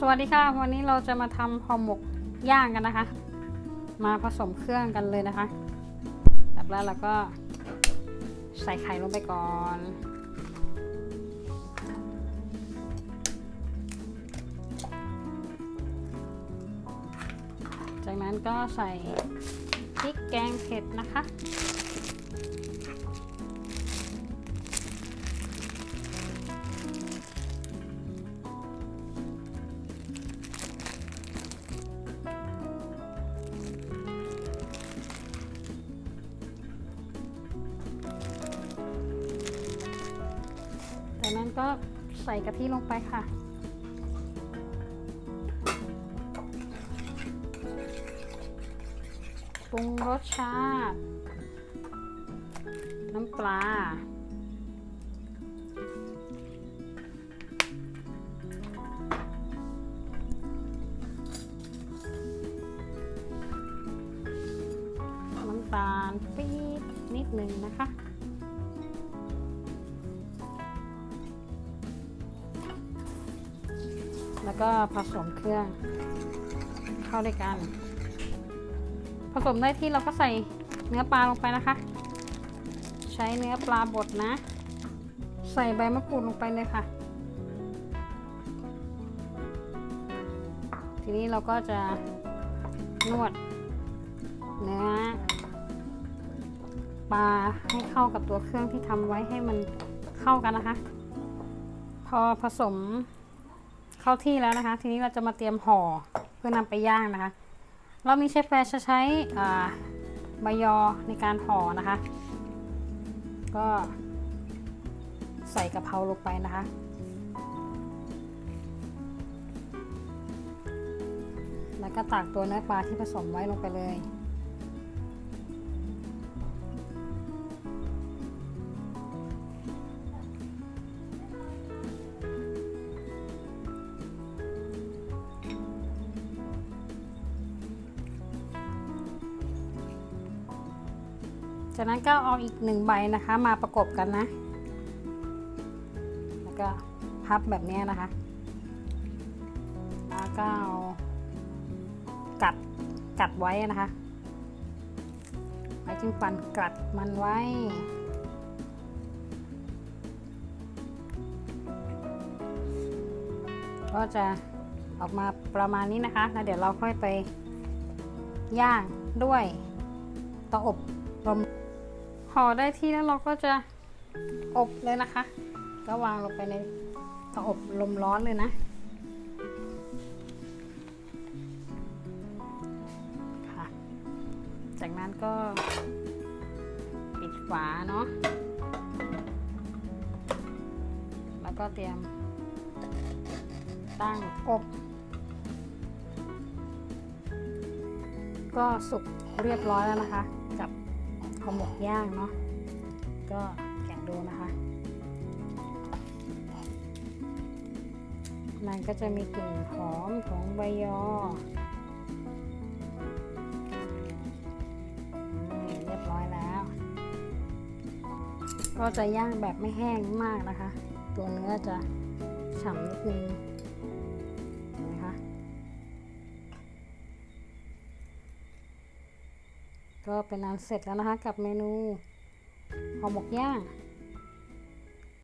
สวัสดีค่ะ วันนี้เราจะมาทำห่อหมกย่างกันนะคะ มาผสมเครื่องกันเลยนะคะแบบแรกเราก็ใส่ไข่ลงไปก่อน จากนั้นก็ใส่พริกแกงเผ็ดนะคะ จากนั้นก็ใส่กะทิลงไปค่ะ ปรุงรสชาติ น้ำปลา น้ำตาลปี๊บนิดหนึ่งนะคะ แล้วก็ผสมเครื่องเข้าด้วยกัน ผสมได้ที่เราก็ใส่เนื้อปลาลงไปนะคะ ใช้เนื้อปลาบดนะ ใส่ใบมะกรูดลงไปเลยค่ะ ทีนี้เราก็จะนวดเนื้อปลาให้เข้ากับตัวเครื่องที่ทำไว้ให้มันเข้ากันนะคะ พอผสม เข้าที่แล้วนะคะ ทีนี้เราจะมาเตรียมห่อเพื่อนำไปย่างนะคะ เรามีเชฟแฟร์จะใช้ใบยอในการห่อนะคะ ก็ใส่กะเพราลงไปนะคะแล้วก็ตักตัวเนื้อปลาที่ผสมไว้ลงไปเลย จากนั้นก็เอาอีกหนึ่งใบนะคะมาประกบกันนะ แล้วก็พับแบบนี้นะคะ แล้วก็เอากัดกัดไว้นะคะไม้จิ้มฟันกัดมันไว้ ก็จะออกมาประมาณนี้นะคะ แล้วเดี๋ยวเราค่อยไปย่างด้วยเตาอบลม ห่อได้ที่แล้วเราก็จะอบเลยนะคะ ก็วางลงไปในเตาอบลมร้อนเลยนะค่ะ จากนั้นก็ปิดฝาเนาะแล้วก็เตรียมตั้งอบ ก็สุกเรียบร้อยแล้วนะคะ กับ ข้าวหมกย่างเนาะก็แกะดูนะคะ มันก็จะมีกลิ่นหอมของใบยอเรียบร้อยแล้ว ก็จะย่างแบบไม่แห้งมากนะคะ ตัวเนื้อจะฉ่ำนิดนึง ก็เป็นอันเสร็จแล้วนะคะ กับเมนูห่อหมกย่าง